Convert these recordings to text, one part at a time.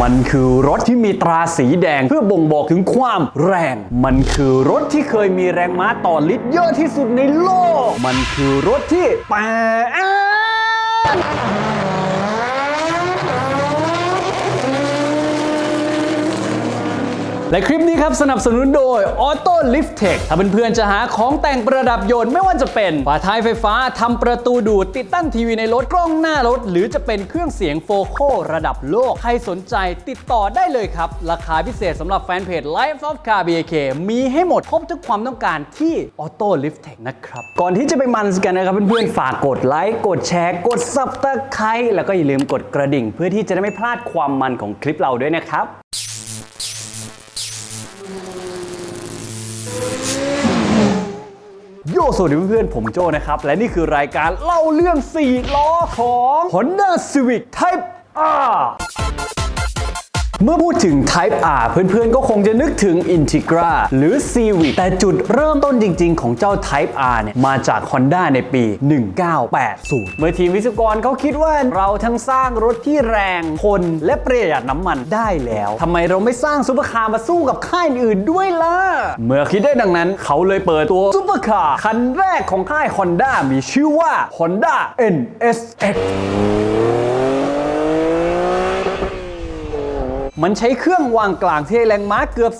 มันคือรถที่มีตราสีแดงเพื่อบ่งบอกถึงความแรง มันคือรถที่เคยมีแรงม้าต่อลิตรเยอะที่สุดในโลก มันคือรถที่แปด และคลิปนี้ครับสนับสนุนโดย Auto Lift Tech ถ้าเพื่อนๆจะหาของแต่งประดับยนต์ไม่ว่าจะเป็นฝาท้ายไฟฟ้าทำประตูดูดติดตั้งทีวีในรถกล้องหน้ารถ หรือจะเป็นเครื่องเสียงโฟโคระดับโลก ใครสนใจติดต่อได้เลยครับ ราคาพิเศษสำหรับแฟนเพจ Life of Car BAK มีให้หมดครบทุกความต้องการที่ Auto Lift Tech นะครับ ก่อนที่จะไปมันกันนะครับเพื่อนๆฝากกดไลค์กดแชร์กด Subscribe แล้วก็อย่าลืมกดกระดิ่ง เพื่อที่จะได้ไม่พลาดความมันของคลิปเราด้วยนะครับ โยสวัสดีเพื่อนๆ ผมโจนะครับ และนี่คือรายการเล่าเรื่อง 4 ล้อของ Honda Civic Type R เมื่อพูดถึง Type R เพื่อนๆ ก็คงจะนึกถึง Integra หรือ Civic แต่จุดเริ่มต้นจริงๆ ของเจ้า Type R เนี่ย มาจาก Honda ในปี 1980 เมื่อทีมวิศวกรเขาคิดว่าเราทั้งสร้างรถที่แรงทนและประหยัดน้ำมันได้แล้ว ทำไมเราไม่สร้างซุปเปอร์คาร์มาสู้กับค่ายอื่นด้วยล่ะ เมื่อคิดได้ดังนั้น เขาเลยเปิดตัวซุปเปอร์คาร์คันแรกของค่าย Honda มีชื่อว่า Honda NSX มันใช้เครื่องวางกลางที่แรงม้าเกือบ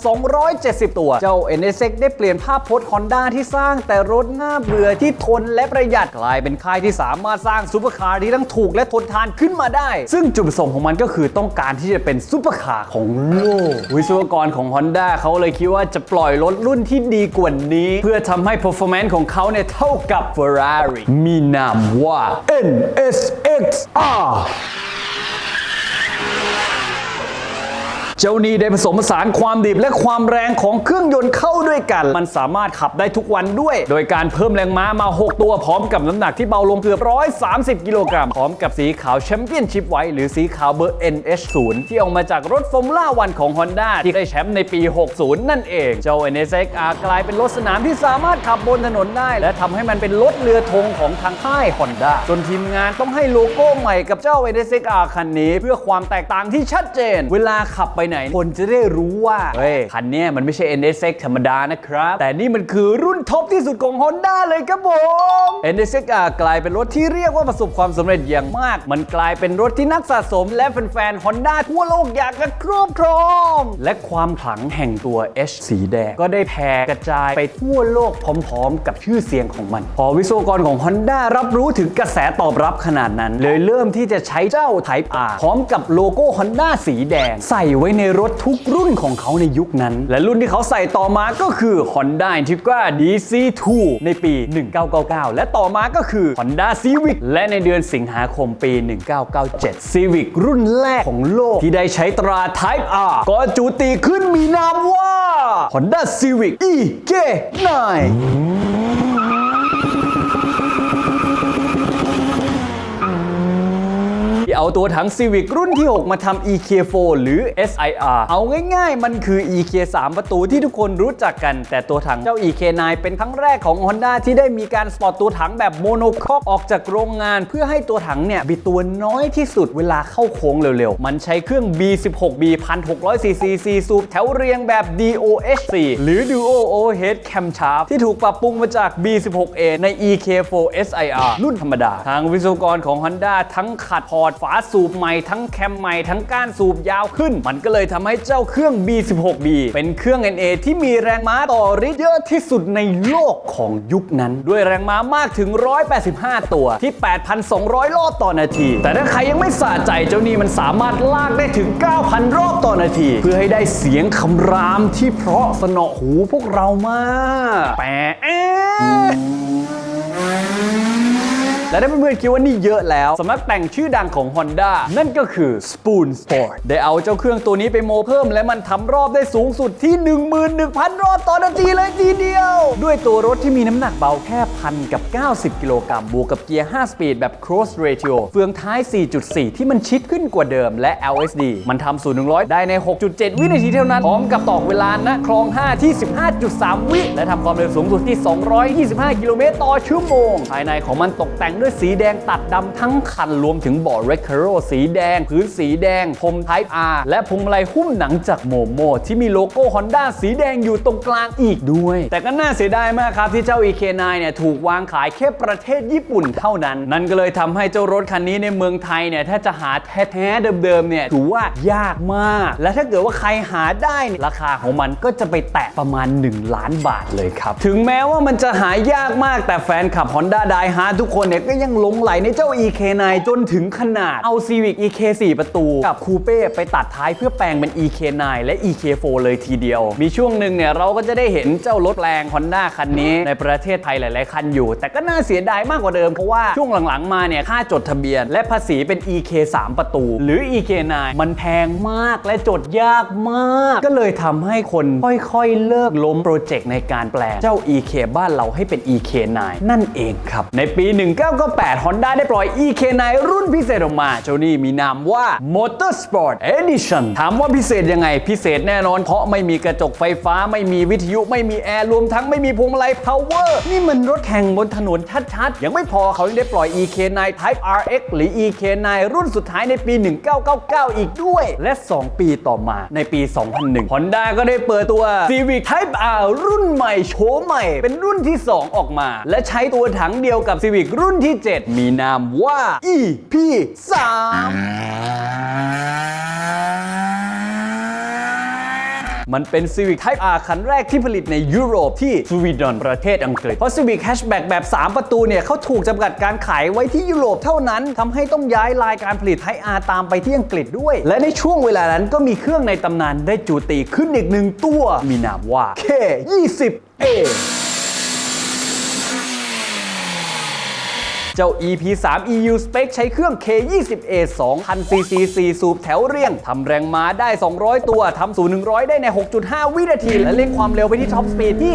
270 ตัว เจ้า NSX ได้เปลี่ยนภาพพจน์ Honda ที่สร้างแต่รถหน้าเบื่อที่ทนและประหยัดกลายเป็นค่ายที่สามารถสร้างซูเปอร์คาร์ที่ทั้งถูกและทนทานขึ้นมาได้ ซึ่งจุดประสงค์ของมันก็คือต้องการที่จะเป็นซูเปอร์คาร์ของโลก วิศวกรของ Honda เขาเลยคิดว่าจะปล่อยรถรุ่นที่ดีกว่านี้ เพื่อทำให้ performance ของเขาเนี่ยเท่ากับ Ferrari มีนามว่า NSXR เจ้านี้ได้ผสมผสานความดิบและความแรงของเครื่องยนต์เข้าด้วยกัน มันสามารถขับได้ทุกวันด้วย โดยการเพิ่มแรงม้ามา 6 ตัวพร้อมกับน้ำหนักที่เบาลงเกือบ 130 กิโลกรัมพร้อมกับสีขาวแชมเปี้ยนชิพไว้ หรือสีขาวเบอร์ NH0 ที่ออกมาจากรถฟอร์มูล่าวันของ Honda ที่ได้แชมป์ในปี 60 นั่นเองเจ้า NSX-R กลายเป็นรถสนามที่สามารถขับบนถนนได้ และทำให้มันเป็นรถเรือธงของทางค่าย Honda จนทีมงานต้องให้โลโก้ใหม่กับเจ้า NSX-R คันนี้ เพื่อความแตกต่างที่ชัดเจน เวลาขับไปไหน คนจะได้รู้ว่า เฮ้ย คันเนี้ยมันไม่ใช่ NSX ธรรมดานะครับ แต่นี่มันคือรุ่นท็อปที่สุดของ Honda เลยครับผม NSX-R กลายเป็นรถที่เรียกว่าประสบความสำเร็จอย่างมาก มันกลายเป็นรถที่นักสะสม และแฟนๆ Honda ทั่วโลกอยากจะครอบครอง และความขลังแห่งตัว H สีแดง ก็ได้แผ่กระจายไปทั่วโลกพร้อมๆ กับชื่อเสียงของมัน พอวิศวกรของ Honda รับรู้ถึงกระแสตอบรับขนาดนั้น เลยเริ่มที่จะใช้เจ้า Type R พร้อมกับโลโก้ Honda สีแดง ใส่ไว้ในรถทุกรุ่นของเขาในยุคนั้น และรุ่นที่เขาใส่ต่อมาก็คือ Honda Integra DC2 ในปี 1999 และต่อมาก็คือ Honda Civic และในเดือนสิงหาคมปี 1997 Civic รุ่นแรกของโลกที่ได้ใช้ตรา Type R ก็จูติขึ้นมีนามว่า Honda Civic EK9 เอาตัวถัง Civic รุ่นที่ 6 มาทำ EK4 หรือ SIR เอาง่ายๆ มันคือ EK3 ประตูที่ทุกคนรู้จักกัน แต่ตัวถังเจ้า EK9 เป็นครั้งแรกของ Honda ที่ได้มีการสปอร์ตตัวถังแบบโมโนคอกออกจากโรงงาน เพื่อให้ตัวถังเนี่ยบิดตัวน้อยที่สุดเวลาเข้าโค้งเร็วๆ มันใช้เครื่อง B16B 1600cc 4สูบแถวเรียงแบบ DOHC หรือ Duo Overhead Camshaft ที่ถูกปรับปรุงมาจาก B16A ใน EK4 SIR รุ่นธรรมดา ทางวิศวกรของ Honda ทั้งขัดพอร์ตฝาาสูบใหม่ทั้งแคมใหม่ทั้งก้านสูบยาวขึ้น มันก็เลยทำให้เจ้าเครื่อง B16B เป็นเครื่อง NA ที่มีแรงม้าต่อริดเยอะที่สุดในโลกของยุคนั้น ด้วยแรงม้ามากถึง 185 ตัวที่ 8,200 รอบต่อนาที แต่ถ้าใครยังไม่สะใจเจ้านี่มันสามารถลากได้ถึง 9,000 รอบต่อนาที เพื่อให้ได้เสียงคำรามที่เพราะสนอหูพวกเรามากแปะเอ๊ะ และถ้าเพื่อนๆคิดว่านี่เยอะแล้วสำนักแต่งชื่อดังของ Honda นั่นก็คือ Spoon Sport ได้เอาเจ้าเครื่องตัวนี้ไปโมเพิ่ม และมันทำรอบได้สูงสุดที่ 11,000 รอบต่อนาทีเลยทีเดียว ด้วยตัวรถที่มีน้ำหนักเบาแค่พันกับ 90 กิโลกรัมบวกกับเกียร์ 5 สปีดแบบ cross ratio เฟืองท้าย 4.4 ที่มันชิดขึ้นกว่าเดิมและ LSD มันทำ0 100 ได้ใน 6.7 วินาทีเท่านั้น พร้อมกับตอกเวลานะคลอง 5 ที่ 15.3 วิและทำความเร็วสูงสุดที่ 225 กิโลเมตรต่อชั่วโมงภายในของมันตกแต่งด้วยสีแดงตัดดำทั้งคันรวมถึงเบาะ r e c a r o สีแดง พื้นสีแดงพรม Type R และพวงมาลัยหุ้มหนังจากโมโมที่มีโลโก้ Honda สีแดงอยู่ตรงกลางอีกด้วย แต่ก็น่าเสียดายมากครับที่เจ้า EK9 เนี่ยถูกวางขายแค่ประเทศญี่ปุ่นเท่านั้น นั่นก็เลยทำให้เจ้ารถคันนี้ในเมืองไทยเนี่ยถ้าจะหาแท้ๆเดิมๆเนี่ยถือว่ายากมาก และถ้าเกิดว่าใครหาได้เนี่ยราคาของมันก็จะไปแตะประมาณ 1 ล้านบาทเลยครับ ถึงแม้ว่ามันจะหายากมากแต่แฟนคลับ Honda Die Hard ทุกคนเนี่ยก็ยังหลงไหลในเจ้า EK9 จนถึงขนาดเอา Civic EK 4 ประตู กับคูเป้ไปตัดท้ายเพื่อแปลงเป็น EK9 และ EK4 เลยทีเดียว มีช่วงหนึ่งเนี่ยเราก็จะได้เห็นเจ้ารถแรง Honda คันนี้ในประเทศไทยหลาย ๆ คันอยู่ แต่ก็น่าเสียดายมากกว่าเดิม เพราะว่าช่วงหลัง ๆ มาเนี่ยค่าจดทะเบียน และภาษีเป็น EK 3 ประตู หรือ EK9 มันแพงมากและจดยากมาก ก็เลยทำให้คนค่อย ๆ เลิกล้มโปรเจกต์ในการแปลงเจ้า EK บ้านเราให้เป็น EK9 นั่นเองครับในปี1998 Honda ได้ปล่อย EK9 รุ่นพิเศษออกมา เจ้านี่มีนามว่า Motorsport Edition ถามว่าพิเศษยังไงพิเศษแน่นอน เพราะไม่มีกระจกไฟฟ้าไม่มีวิทยุไม่มีแอร์รวมทั้งไม่มีพวงมาลัย power นี่มันรถแข่งบนถนนชัดๆ ยังไม่พอเขายังได้ปล่อย EK9 Type RX หรือ EK9 รุ่นสุดท้ายในปี 1999 อีกด้วย และ 2 ปีต่อมาในปี 2001 Honda ก็ได้เปิดตัว Civic Type R รุ่นใหม่โฉมใหม่ เป็นรุ่นที่ 2 ออกมา และใช้ตัวถังเดียวกับ Civic รุ่นที่7 มีนามว่า EP3 มันเป็น Civic Type R คันแรกที่ผลิตในยุโรปที่สวีเดนประเทศอังกฤษ เพราะ Civic Hatchback แบบ 3 ประตูเนี่ยเขาถูกจำกัดการขายไว้ที่ยุโรปเท่านั้นทำให้ต้องย้ายลายการผลิต Type R ตามไปที่อังกฤษด้วย และในช่วงเวลานั้นก็มีเครื่องในตำนานได้จูตีขึ้นอีกหนึ่งตัว มีนามว่า K20A เจ้า EP3 EU Spec ใช้เครื่อง K20A 2000cc 4 สูบแถวเรียงทำแรงม้าได้ 200 ตัวทำ0 100 ได้ใน 6.5 วินาที และเร่งความเร็วไปที่ท็อปสปีดที่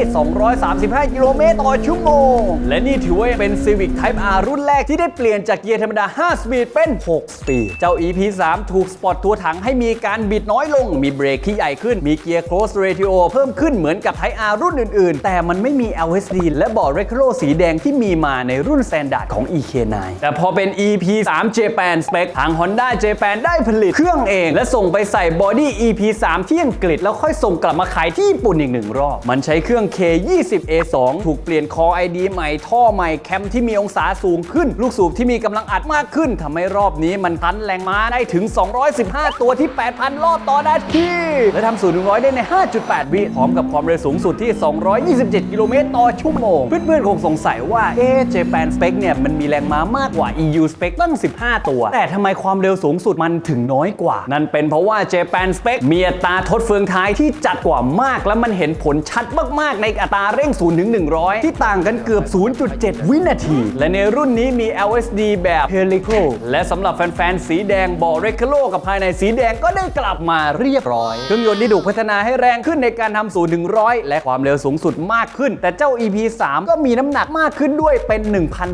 235 กิโลเมตรต่อชั่วโมง และนี่ถือว่าเป็น Civic Type R รุ่นแรกที่ได้เปลี่ยนจากเกียร์ธรรมดา 5 สปีดเป็น 6 สปีด เจ้า EP3 ถูกสปอร์ตตัวถังให้มีการบิดน้อยลง มีเบรกที่ใหญ่ขึ้น มีเกียร์ close ratio เพิ่มขึ้นเหมือนกับ Type R รุ่นอื่น ๆ แต่มันไม่มี LSD และเบาะ Recaro สีแดงที่มีมาในรุ่น Standard ของ EK9 แต่พอเป็น EP3 Japan Spec ทาง Honda Japan ได้ผลิตเครื่องเอง และส่งไปใส่บอดี้ EP3 ที่อังกฤษ แล้วค่อยส่งกลับมาขายที่ญี่ปุ่นอีกหนึ่งรอบ มันใช้เครื่อง K20A2 ถูกเปลี่ยนคอ ID ใหม่ ท่อใหม่ แคมที่มีองศาสูงขึ้น ลูกสูบที่มีกำลังอัดมากขึ้นทำให้รอบนี้มันพันแรงม้าได้ถึง 215 ตัวที่ 8,000 รอบต่อนาทีและทำ0 100 ได้ใน 5.8 วิพร้อมกับความเร็วสูงสุดที่ 227 กิโลเมตรต่อชั่วโมง เพื่อนๆคงสงสัยว่าเอ๊ะ Japan Spec เนี่ยมันมีแรงม้ามากกว่า EU Spec ตั้ง 15 ตัว แต่ทำไมความเร็วสูงสุดมันถึงน้อยกว่า นั่นเป็นเพราะว่า Japan Spec มีอัตราทดเฟืองท้ายที่จัดกว่ามาก และมันเห็นผลชัดมาก ๆ ในอัตราเร่ง0ถึง100 ที่ต่างกันเกือบ 0.7 วินาที และในรุ่นนี้มี LSD แบบ Helico และสำหรับแฟน ๆ สีแดงบอ Recaro กับภายในสีแดงก็ได้กลับมาเรียบร้อย เครื่องยนต์ที่ถูกพัฒนาให้แรงขึ้นในการทำ0ถึง100 และความเร็วสูงสุดมากขึ้น แต่เจ้า EP3 ก็มีน้ำหนักมากขึ้นด้วยเป็น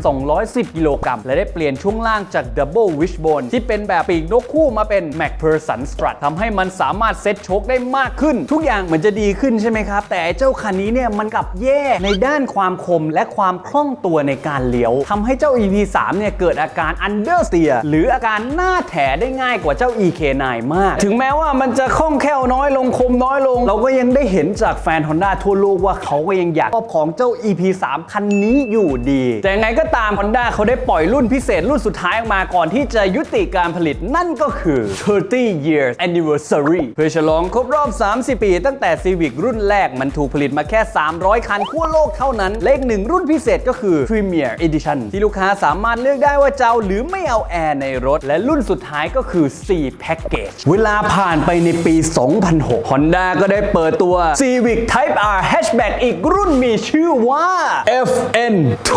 1,200 110 กิโลกรัม และได้เปลี่ยนช่วงล่างจาก Double Wishbone ที่เป็นแบบปีกนกคู่มาเป็น McPherson Strut ทำให้มันสามารถเซ็ตโชคได้มากขึ้น ทุกอย่างเหมือนจะดีขึ้นใช่ไหมครับ แต่เจ้าคันนี้เนี่ยมันกลับแย่ในด้านความคมและความคล่องตัวในการเลี้ยวทำให้เจ้า EP3 เนี่ยเกิดอาการ understeer หรืออาการหน้าแถได้ง่ายกว่าเจ้า EK9 มาก ถึงแม้ว่ามันจะคล่องแคล่วน้อยลงคมน้อยลง เราก็ยังได้เห็นจากแฟน Honda ทั่วโลกว่าเขาก็ยังอยากครอบของเจ้า EP3 คันนี้อยู่ดี แต่ยังไงก็ตาม Honda เขาได้ปล่อยรุ่นพิเศษรุ่นสุดท้ายออกมาก่อนที่จะยุติการผลิตนั่นก็คือ 30 years anniversary เพื่อฉลองครบรอบ 30 ปี ตั้งแต่ Civic รุ่นแรกมันถูกผลิตมาแค่ 300 คันทั่วโลกเท่านั้น เลขหนึ่งรุ่นพิเศษก็คือ Premier Edition ที่ลูกค้าสามารถเลือกได้ว่าจะเอาหรือไม่เอาแอร์ในรถ และรุ่นสุดท้ายก็คือ C Package เวลาผ่านไปในปี 2006 Honda ก็ได้เปิดตัว Civic Type R Hatchback อีกรุ่นมีชื่อว่า FN2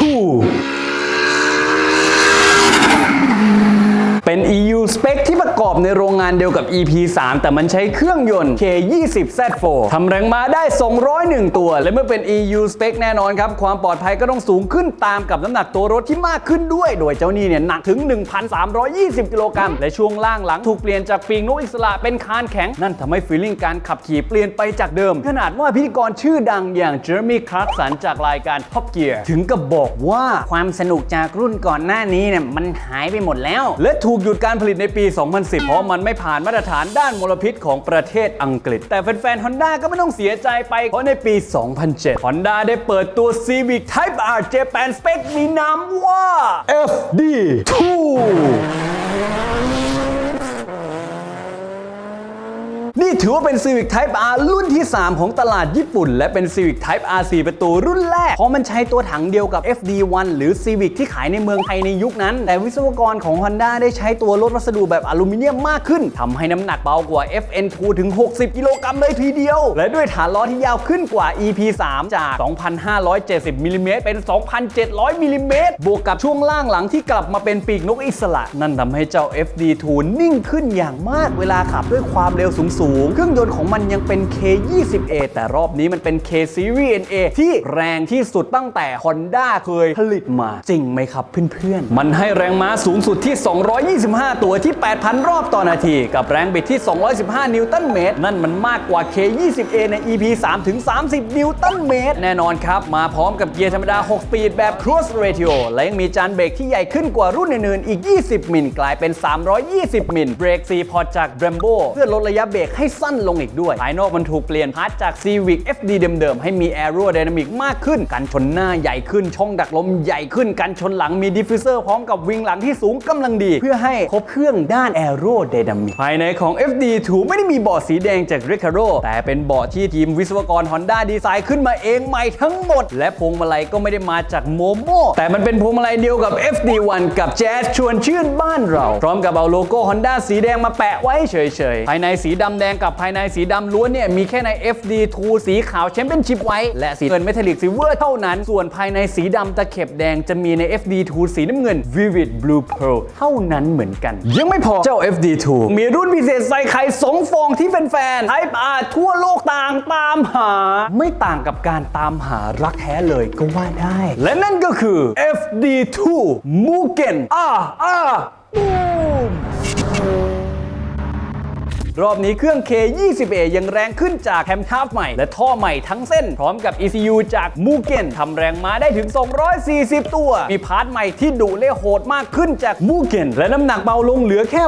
เป็น EU spec ที่ประกอบในโรงงานเดียวกับ EP 3 แต่มันใช้เครื่องยนต์ K20 Z4 ทำแรงม้าได้ 201 ตัว และเมื่อเป็น EU spec แน่นอนครับ ความปลอดภัยก็ต้องสูงขึ้นตามกับน้ำหนักตัวรถที่มากขึ้นด้วย โดยเจ้านี่เนี่ยหนักถึง 1,320 กิโลกรัม และช่วงล่างหลังถูกเปลี่ยนจากปีกนกอิสระเป็นคานแข็ง นั่นทำให้ฟีลลิ่งการขับขี่เปลี่ยนไปจากเดิม ขนาดว่าพิธีกรชื่อดังอย่างเจอร์มี่คลาร์กสันจากรายการ Top Gear ถึงกับบอกว่าความสนุกจากรุ่นก่อนหน้านี้เนี่ยมันหายไปหมดแล้ว และถูกหยุดการผลิตในปี 2010 เพราะมันไม่ผ่านมาตรฐานด้านมลพิษของประเทศอังกฤษ แต่แฟนๆ Honda ก็ไม่ต้องเสียใจไป เพราะในปี 2007 Honda ได้เปิดตัว Civic Type R Japan Spec มีนามว่า FD2 นี่ถือว่าเป็น Civic Type R รุ่นที่ 3 ของตลาดญี่ปุ่น และเป็น Civic Type R 4 ประตูรุ่นแรก เพราะมันใช้ตัวถังเดียวกับ FD1 หรือ Civic ที่ขายในเมืองไทยในยุคนั้น แต่วิศวกรของ Honda ได้ใช้ตัวลดวัสดุแบบอลูมิเนียมมากขึ้นทำให้น้ำหนักเบากว่า FN2 ถึง 60 กิโลกรัมเลยทีเดียว และด้วยฐานล้อที่ยาวขึ้นกว่า EP3 จาก 2,570มิลลิเมตรเป็น 2,700มิลลิเมตรบวกกับช่วงล่างหลังที่กลับมาเป็นปีกนกอิสระ นั่นทำให้เจ้า FD2 นิ่งขึ้นอย่างมากเวลาขับด้วยความเร็วสูงสูง เครื่องยนต์ของมันยังเป็น K20A แต่รอบนี้มันเป็น K Series NA ที่แรงที่สุดตั้งแต่ Honda เคยผลิตมา จริงไหมครับเพื่อนๆ มันให้แรงม้าสูงสุดที่ 225 ตัวที่ 8,000 รอบต่อนาที กับแรงบิดที่ 215 นิวตันเมตร นั่นมันมากกว่า K20A ใน EP 3 ถึง 30 นิวตันเมตร แน่นอนครับ มาพร้อมกับเกียร์ธรรมดา 6 สปีดแบบ Cruise Ratio และยังมีจานเบรกที่ใหญ่ขึ้นกว่ารุ่นอื่นๆอีก 20 มิลกลายเป็น 320 มิลเบรก4พอร์ตจาก Brembo เพื่อลดระยะเบรกให้สั้นลงอีกด้วย ภายนอกมันถูกเปลี่ยนพาร์ทจาก Civic FD เดิมๆ ให้มี Aerodynamic มากขึ้น กันชนหน้าใหญ่ขึ้น ช่องดักลมใหญ่ขึ้น กันชนหลังมีดิฟฟิวเซอร์พร้อมกับวิงหลังที่สูงกำลังดี เพื่อให้ครบเครื่องด้าน Aerodynamic ภายในของ FD ถูไม่ได้มีเบาะสีแดงจาก Recaro แต่เป็นเบาะที่ทีมวิศวกร Honda ดีไซน์ขึ้นมาเองใหม่ทั้งหมด และพวงมาลัยก็ไม่ได้มาจากโมโมแต่มันเป็นพวงมาลัยเดียวกับ FD1 กับ Jazz ชวนชื่นบ้านเรา พร้อมกับเอาโลโก้ Honda สีแดงมาแปะไว้เฉยๆภายในสีดำแดงกับภายในสีดำล้วนเนี่ยมีแค่ใน FD2 สีขาวแชมเปี้ยนชิพไว้ และสีเงินเมทัลลิกซิลเวอร์เท่านั้น ส่วนภายในสีดำตะเข็บแดงจะมีใน FD2 สีน้ำเงิน Vivid Blue Pearl เท่านั้นเหมือนกัน ยังไม่พอเจ้า FD2 มีรุ่นพิเศษใส่ไข่สองฟองที่แฟนๆ Type R ทั่วโลกต่างตามหา ไม่ต่างกับการตามหารักแท้เลยก็ว่าได้ และนั่นก็คือ FD2 Mugen R R Boom รอบนี้เครื่อง K20A ยังแรงขึ้นจากแคมทาฟใหม่ และท่อใหม่ทั้งเส้น พร้อมกับ ECU จากมูเกนทำแรงม้าได้ถึง 240 ตัว มีพาร์ทใหม่ที่ดุเล่โหดมากขึ้นจากมูเกนและน้ำหนักเบาลงเหลือแค่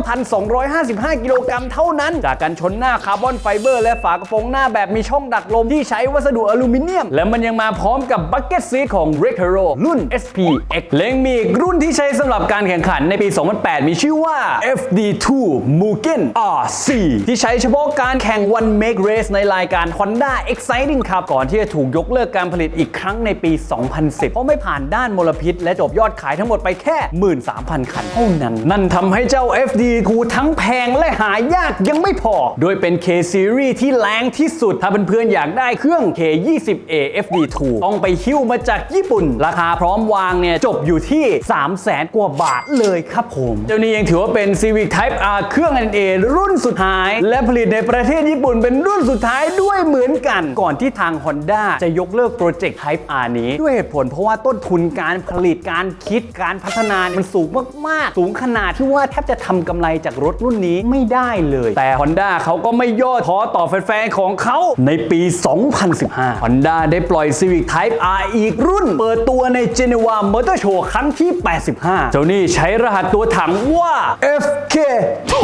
1,255 กิโลกรัมเท่านั้น จากการชนหน้าคาร์บอนไฟเบอร์และฝากระโปรงหน้าแบบมีช่องดักลมที่ใช้วัสดุอลูมิเนียม และมันยังมาพร้อมกับบักเก็ตซีของ Recaro รุ่น SPX และยังมีรุ่นที่ใช้สำหรับการแข่งขันในปี 2008 มีชื่อว่า FD2 Mugen RC ที่ใช้เฉพาะการแข่ง One Make Race ในรายการ Honda Exciting Cup ก่อนที่จะถูกยกเลิกการผลิตอีกครั้งในปี 2010 เพราะไม่ผ่านด้านมลพิษ และจบยอดขายทั้งหมดไปแค่ 13,000 คันเท่านั้น นั่นทำให้เจ้า FD2 ทั้งแพงและหายากยังไม่พอ โดยเป็น K Series ที่แรงที่สุด ถ้าเพื่อนๆอยากได้เครื่อง K20A FD2 ต้องไปหิ้วมาจากญี่ปุ่น ราคาพร้อมวางเนี่ยจบอยู่ที่ 300,000กว่าบาทเลยครับผม เจ้านี้ยังถือว่าเป็น Civic Type R เครื่อง NA รุ่นสุดท้ายและผลิตในประเทศญี่ปุ่นเป็นรุ่นสุดท้ายด้วยเหมือนกัน ก่อนที่ทาง Honda จะยกเลิกโปรเจกต์ Type R นี้ ด้วยเหตุผลเพราะว่าต้นทุนการผลิตการคิดการพัฒนามันสูงมาก ๆ สูงขนาดที่ว่าแทบจะทำกำไรจากรถรุ่นนี้ไม่ได้เลย แต่ Honda เขาก็ไม่ย่อท้อต่อแฟน ๆ ของเขาในปี 2015 Honda ได้ปล่อย Civic Type R อีกรุ่น เปิดตัวใน Geneva Motor Show ครั้งที่ 85 เจ้านี่ใช้รหัสตัวถังว่า FK2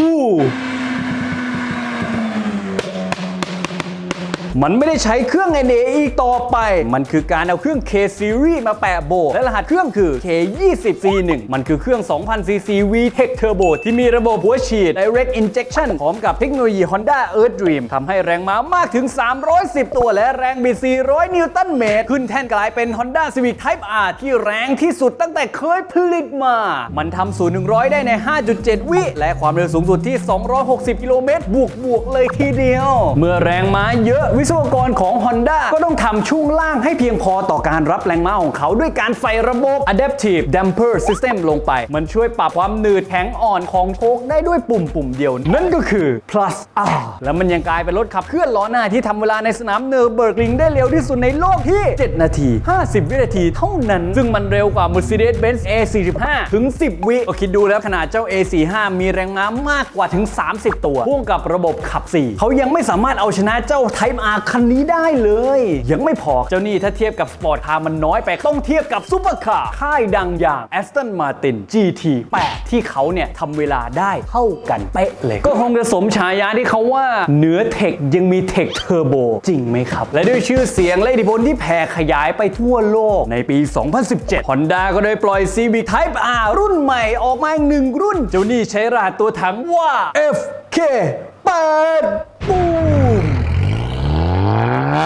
มันไม่ได้ใช้เครื่อง NA อีกต่อไป มันคือการเอาเครื่อง K Series มาแปะโบ และรหัสเครื่องคือ K20C1 มันคือเครื่อง 2000cc VTEC Turbo ที่มีระบบหัวฉีด Direct Injection พร้อมกับเทคโนโลยี Honda Earth Dream ทำให้แรงม้ามากถึง 310 ตัวและแรงบิด400 นิวตันเมตร ขึ้นแท่นกลายเป็น Honda Civic Type R ที่แรงที่สุดตั้งแต่เคยผลิตมา มันทำศูนย์100 ได้ใน 5.7 วิ และความเร็วสูงสุดที่ 260 กิโลเมตรบวกบวกเลยทีเดียว เมื่อแรงม้าเยอะวิวิศวกรของ Honda ก็ต้องทำช่วงล่างให้เพียงพอต่อการรับแรงม้าของเขาด้วยการใส่ระบบ Adaptive Damper System ลงไป มันช่วยปรับความหนืดแข็งอ่อนของโชคได้ด้วยปุ่มปุ่มเดียว นั่นก็คือ plus R แล้วมันยังกลายเป็นรถขับเคลื่อนล้อหน้าที่ทำเวลาในสนามเนอร์เบิร์กลิงได้เร็วที่สุดในโลกที่ 7 นาที 50 วินาทีเท่านั้น ซึ่งมันเร็วกว่า Mercedes-Benz A45 ถึง 10 วิก็คิดดูแล้วขนาดเจ้า A45 มีแรงม้ามากกว่าถึง 30 ตัวพ่วงกับระบบขับ 4 เขายังไม่สามารถเอาชนะเจ้า Type R คันนี้ได้เลย ยังไม่พอเจ้านี่ถ้าเทียบกับสปอร์ตคาร์มันน้อยไป ต้องเทียบกับซูเปอร์คาร์ค่ายดังอย่าง Aston Martin GT8 ที่เขาเนี่ยทำเวลาได้เท่ากันเป๊ะเลย ก็คงจะสมฉายาที่เขาว่าเหนือเทคยังมีเทคเทอร์โบจริงไหมครับ และด้วยชื่อเสียงและอิทธิพลที่แผ่ขยายไปทั่วโลกในปี 2017 Honda ก็ได้ปล่อย Civic Type R รุ่นใหม่ออกมาอีกหนึ่งรุ่น เจ้านี่ใช้รหัสตัวถังว่า FK8 ปู ม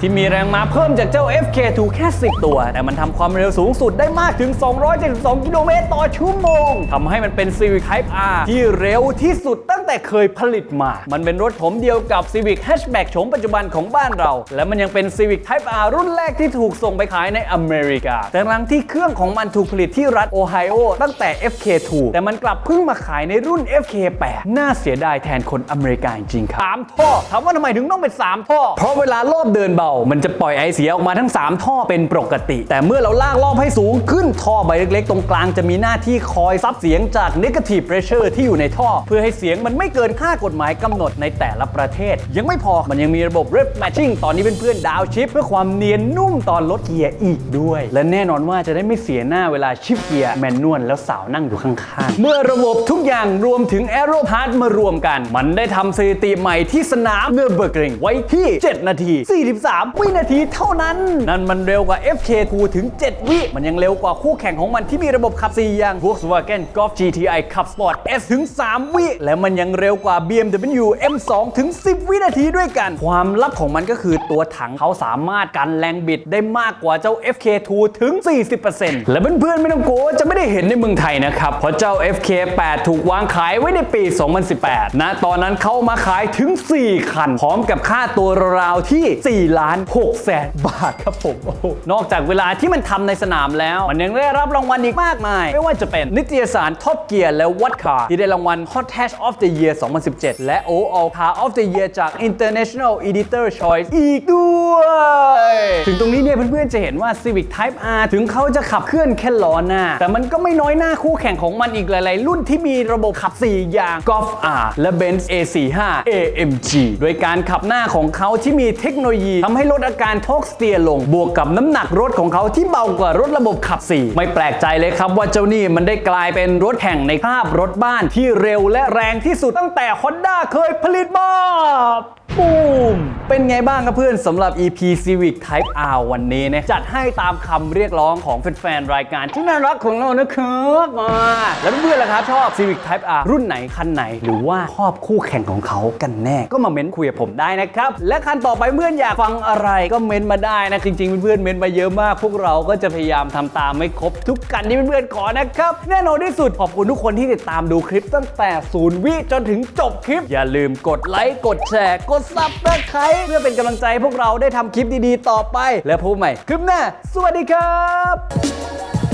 ที่มีแรงม้าเพิ่มจากเจ้า FK2 แค่ 10 ตัว แต่มันทำความเร็วสูงสุดได้มากถึง 272 กิโลเมตรต่อชั่วโมงทำให้มันเป็น Civic Type R ที่เร็วที่สุดตั้งแต่เคยผลิตมา มันเป็นรถโฉมเดียวกับ Civic Hatchback โฉมปัจจุบันของบ้านเรา และมันยังเป็น Civic Type R รุ่นแรกที่ถูกส่งไปขายในอเมริกา แต่ทั้งที่เครื่องของมันถูกผลิตที่รัฐโอไฮโอตั้งแต่ FK2 แต่มันกลับเพิ่งมาขายในรุ่น FK8 น่าเสียดายแทนคนอเมริกาจริงๆครับสามท่อถามว่าทำไมถึงต้องเป็น3ท่อเพราะเวลารอบเดินเบามันจะปล่อยไอเสียออกมาทั้ง 3 ท่อเป็นปกติ แต่เมื่อเราลากรอบให้สูงขึ้นท่อใบเล็กๆ ตรงกลางจะมีหน้าที่คอยซับเสียงจาก negative pressure ที่อยู่ในท่อ เพื่อให้เสียงมันไม่เกินค่ากฎหมายกำหนดในแต่ละประเทศ ยังไม่พอมันยังมีระบบ rep matching ตอนนี้เป็นเพื่อนดาวชิปเพื่อความเนียนนุ่มตอนลดเกียร์อีกด้วย และแน่นอนว่าจะได้ไม่เสียหน้าเวลาชิปเกียร์แมนนวลแล้วสาวนั่งอยู่ข้างๆเมื่อระบบทุกอย่างรวมถึง Aero Part มารวมกัน มันได้ทำสถิติใหม่ที่สนามเนอร์เบอร์เกรงไว้ที่ 7 นาที 43วินาทีเท่านั้น นั่นมันเร็วกว่า FK2 ถึง 7 วิ มันยังเร็วกว่าคู่แข่งของมันที่มีระบบขับ 4 อย่าง Volkswagen Golf GTI Cup Sport S ถึง 3 วิ และมันยังเร็วกว่า BMW M2 ถึง 10 วินาทีด้วยกัน ความลับของมันก็คือตัวถังเขาสามารถกันแรงบิดได้มากกว่าเจ้า FK2 ถึง 40%และเพื่อนๆไม่ต้องกลัวจะไม่ได้เห็นในเมืองไทยนะครับ เพราะเจ้า FK8 ถูกวางขายไว้ในปี 2018 นะ ตอนนั้นเขามาขายถึง 4 คัน พร้อมกับค่าตัวราวๆที่ 4 ล้าน6แสนบาทครับผม นอกจากเวลาที่มันทำในสนามแล้ว มันยังได้รับรางวัลอีกมากมาย ไม่ว่าจะเป็นนิตยสารท็อปเกียร์และวัตคาที่ได้รางวัล Hot Hatch of the Year 2017 และ Overall Car of the Year จาก International Editor Choice อีกด้วย ถึงตรงนี้เนี่ยเพื่อนๆจะเห็นว่า Civic Type R ถึงเขาจะขับเคลื่อนแค่ล้อหน้า แต่มันก็ไม่น้อยหน้าคู่แข่งของมันอีกหลายๆ รุ่นที่มีระบบขับ 4 อย่าง Golf R และ Benz A45 AMG โดยการขับหน้าของเขาที่มีเทคโนโลยีทำให้ลดอาการทอกสเตียร์ลง บวกกับน้ำหนักรถของเขาที่เบากว่ารถระบบขับ 4 ไม่แปลกใจเลยครับว่าเจ้านี่มันได้กลายเป็นรถแข่งในคราบรถบ้านที่เร็วและแรงที่สุดตั้งแต่ Honda เคยผลิตมา ปูม เป็นไงบ้างครับเพื่อนสำหรับ EP Civic Type R วันนี้นะจัดให้ตามคำเรียกร้องของแฟนๆ รายการที่น่ารักของเรานะครับมาแล้วเพื่อนๆล่ะครับ ชอบ Civic Type R รุ่นไหน คันไหน หรือว่าชอบคู่แข่งของเขากันแน่ ก็มาเม้นคุยกับผมได้นะครับ และคันต่อไปเพื่อนอยากฟังอะไรก็เม้นมาได้นะ จริงๆ เพื่อนๆเม้นมาเยอะมาก พวกเราก็จะพยายามทำตามไม่ครบทุกกันที่เพื่อนๆขอนะครับแน่นอนที่สุดขอบคุณทุกคนที่ติดตามดูคลิปตั้งแต่ศูนย์วิจนถึงจบคลิป อย่าลืมกดไลค์กดแชร์กดซับสไครต์เพื่อเป็นกำลังใจให้พวกเราได้ทำคลิปดีๆ ต่อไป แล้วพบใหม่คลิปหน้า สวัสดีครับ